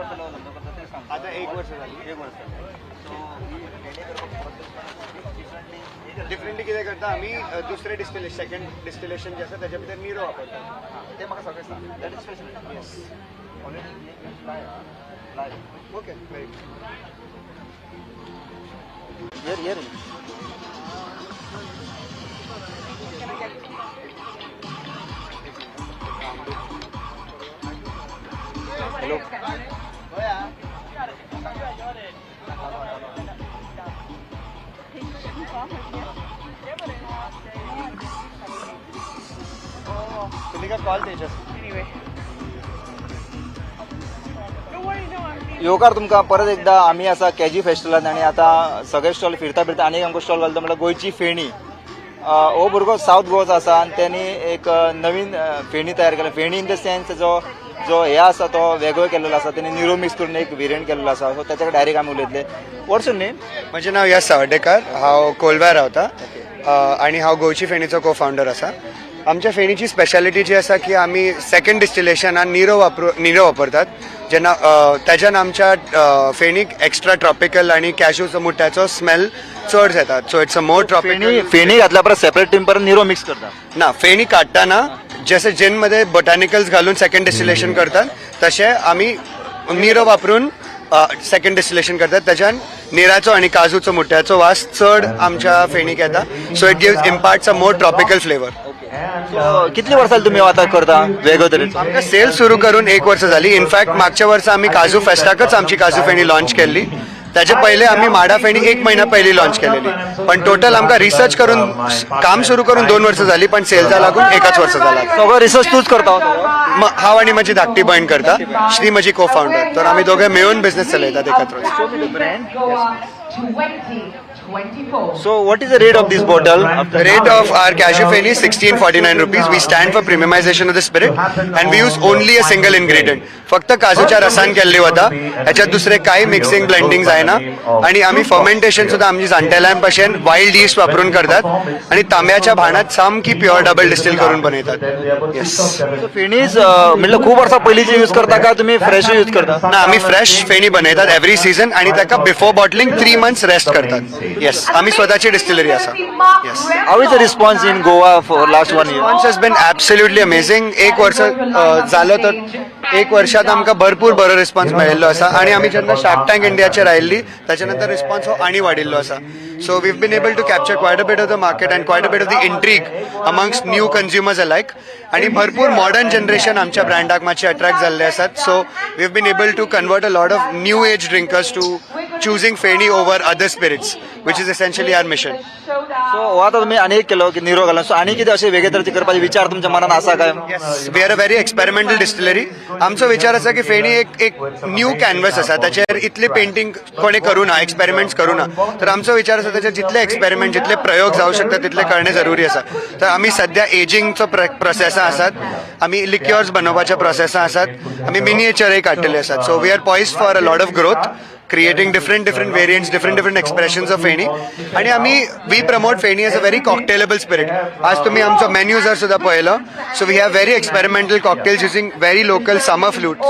वर्ष धंदा करता ते सांग आता एक वर्ष झाली. एक वर्ष सो डिफरंटली कितें करता आमी अ, दुसरें डिस्टिलेशन सेकंड डिस्टिलेशन जें आसा ताच्या भितर निरो वापरतात ते म्हाका सगळें सांग. दॅट इज स्पेशल येस लाय ओके वेरी येर येर तेजस? योगार तुमकां परत एकदा आमी आसा कॅजी फेस्टिवलांत आनी आतां सगळे स्टॉल फिरता फिरता आनीक आमकां स्टॉल घालता म्हळ्यार गोंयची फेणी. अ, हो भुरगो सावथ गोवाचो आसा आनी त्यांनी एक अ, नवीन अ, फेणी तयार केला. फेणी इन द सेन्स जो जो हे आसा तो वेगळो केलेलो आसा. त्यांनी निरो मिक्स करून एक व्हेरियंट केलेलो आसा. सो त्याच्या डायरेक्ट आमी उलयतले वॉट्स नेम म्हजें नांव यश सावड्डेकार हांव कोलव्यार रावता अ, आनी हांव गोंयची फेणीचो को फावंडर आसा. आमच्या फेणीची स्पेशालिटी जी आसा की आमी सेकंड डिस्टिलेशनान निरो वापरू निरो वापरतात जेन्ना त्याच्यान आमच्या फेणीक एक्स्ट्रा ट्रॉपिकल आनी कॅशूचो मुट्याचो स्मेल चड येतात so it's a more tropical feni घातल्या परत सेपरेट टीम परत निरो मिक्स करता ना फेणी काढताना जसे जिनमध्ये बोटॅनिकल्स घालून सेकंड डिस्टिलेशन करतात तसे आम्ही निरो वापरून सेकंड डिस्टिलेशन करतात. त्याच्यान निराचो आणि काजूचो मुठ्याचो वास चड आमच्या फेणीक येता so it gives impacts a more tropical flavour so कितली वर्सां तुम्ही आता करता? वेगळो तरेचो आमकां सेल सुरू करून एक वर्ष झाली. इनफॅक्ट मागच्या वर्सा आम्ही काजू फेस्टाकच आमची काजू फेणी लॉन्च केली. त्याचे पहिले आम्ही माडा फेणी एक महिना पहिली लॉन्च केलेली. पण टोटल आमकां रिसर्च करून काम सुरू करून दोन वर्ष झाली पण सेलचा लागून एकाच वर्ष झाला. सगळो रिसर्च तूच करता? हांव आणि माझी धाकटी बहीण करता. श्री माझी को फाउंडर तर आम्ही दोघे मिळून बिझनेस चलयतात एकत्र. So what is the rate of this bottle The rate of our cashew feni is 1649 rupees. We stand for premiumization of the spirit and we use only a single ingredient. फक्त काजूच्या रसान केल्ली वता. ह्याच्यात दुसरे काही mixing blending जायना आणि आम्ही फर्मेंटेशन सुद्धा आमची जाणटेल्यां भशेन वायल्ड यीस्ट वापरून करतात. आणि तांब्याच्या भाणात सामकी प्युअर डबल डिस्टिल करून बनयतात येस फेणीज म्हटलं खूप वर्सां पयलींची यूज करता काय तुम्ही फ्रेश यूज करता? ना आम्ही फ्रेश फेणी बनयतात एव्हरी सीझन आणि ताका before bottling three months rest करतात. येस आम्ही स्वतःची डिस्टिलरी आसा yes how is the response in Goa for last one year response has been absolutely amazing एक वर्ष अ, झालं तर एक वर्षात आमकां भरपूर बरो रिस्पॉन्स मेळिल्लो आसा आणि आमी जेन्ना शार्क टँक इंडियाचेर आयिल्ली त्याच्यानंतर रिस्पॉन्स हो आनी वाडिल्लो आसा so we've been able to capture quite a bit of the market and quite a bit of the intrigue amongst new consumers अलायक आणि भरपूर मॉडर्न जनरेशन आमच्या ब्रँडाक मातशे अट्रॅक्ट जाल्ले आसात so we've been able to convert a lot of new age drinkers to choosing feni over other spirits which is essentially our mission so आता तुम्ही अनेक केलो की निरो घालून सो आणि कितें अशें वेगळे तरेचे करपाचे विचार तुमच्या मनात आसा काय? We are a very experimental distillery आमचो विचार आसा की फेणी एक एक न्यू कॅनवस आसा त्याचेर इतले पेंटिंग कोणी करू ना एक्सपेरिमेंट्स करू ना. तर आमचो विचार आसा त्याचे जितले एक्सपेरिमेंट जितले प्रयोग जावं शकता तितले करणे जरुरी आसा तर आमी सध्या एजिंगचो प्रोसेसा आसात आमी लिक्युअर्स बनोवपाच्या प्रोसेसा आसात आमी मिनिएचरय काडटले आसात so we are poised for a lot of growth creating different different variants different different expressions of feni आणि आम्ही we promote feni as a very cocktailable spirit आज तुम्ही आमचो मेन्यू जर सुद्धा पळयलो so we have very experimental cocktails using very local summer fruits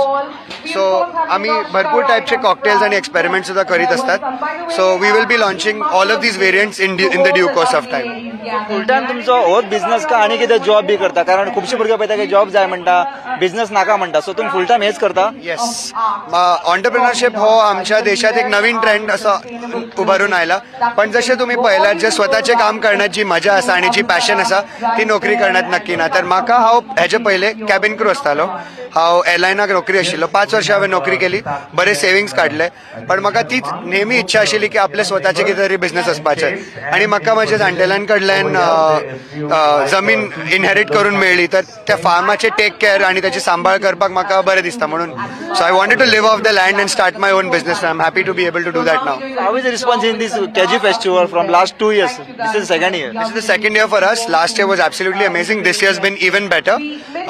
so आम्ही भरपूर टाईपचे कॉकटेल्स आणि एक्सपेरिमेंट सुद्धा करीत असतात so we will be launching all of these variants in in the due course of time full time तुमचो होच business का आणि कितें जॉब बी करता कारण खुबशे भुरगे पळयता की जॉब जाय म्हणटा बिझनेस नाका म्हणटा सो तुम्ही फुल टायम हेच करता येस ऑन्टरप्रिनरशिप हो आमच्या देशात एक नवीन ट्रेंड असं उभारून आयला. पण जसे तुम्ही पळयलात जे स्वतःचे काम करण्यात जी मजा आसा आणि जी पॅशन आसा ती नोकरी करण्यात नक्की ना. तर म्हाका हांव हेजे पहिले कॅबिन क्रू असतालो. हांव एअरलायनाक नोकरी आशिल्लो. पांच वर्सां हांवें नोकरी केली. बरे सेविंग्स काडले पण म्हाका तीच नेहमी इच्छा आशिल्ली की आपले स्वताचे कितें तरी बिझनेस असपाचे. आणि म्हाका म्हज्या जाणटेल्यां कडल्यान जमीन इनहेरिट करून मेळ्ळी तर त्या फार्माचे टेक केअर आणि त्याची सांबाळ करपाक म्हाका बरें दिसता म्हणून. So I wanted to live off the land and start my own business I am happy to be able to do that now how is the response in this KG festival from last two years this is second year This is the second year for us. Last year was absolutely amazing. This year's been even better.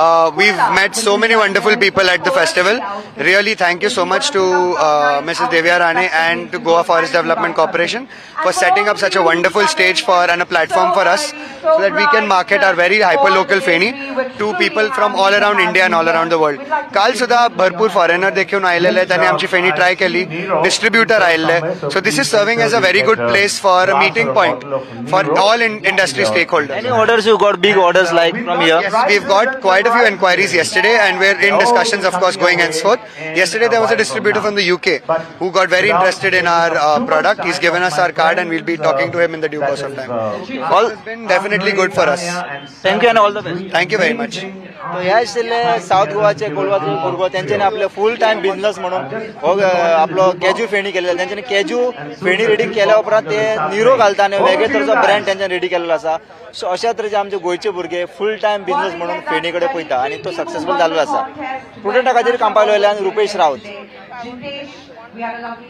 Uh, we've met so many wonderful people at the festival. Really, thank you so much to uh, Mrs. Devya Rane and to Goa Forest Development Corporation for setting up such a wonderful stage for and a platform for us so that we can market our very hyper local Feni to people from all around India and all around the world काल सुद्धा भरपूर foreigner देखील आलेले आहेत त्यांनी आमची फेणी try केली डिस्ट्रीब्युटर आलेले so this is serving as a very good place for meeting point for all industry stakeholder Any orders you got big orders like from here? Yes, we've got quite a few inquiries yesterday, and we're in discussions, of course, going henceforth. Yesterday, there was a distributor from the UK who got very interested in our uh, product. He's given us our card, and we'll be talking to him in the due course of time. All has been definitely good for us. Thank you and all the best. Thank you very much. तो ह्या आशिल्ले south गोवाचे कोलवाचे भुरगो त्यांच्यानी आपले full time business म्हणून हो आपलो cashew फेणी केलेलो त्यांच्यानी केजू फेणी रेडी केल्या उपरांत ते निरो घालता आनी वेगळे तरेचो ब्रँड त्यांच्यानी रेडी केलेलो आसा सो अशा तरेचे आमचे गोंयचे भुरगे फूल टायम बिझनेस म्हणून फेणी कडेन पळयता आनी तो सक्सेसफूल जाल्लो आसा स्टुडंटा खातीर काम पावलो रुपेश रावत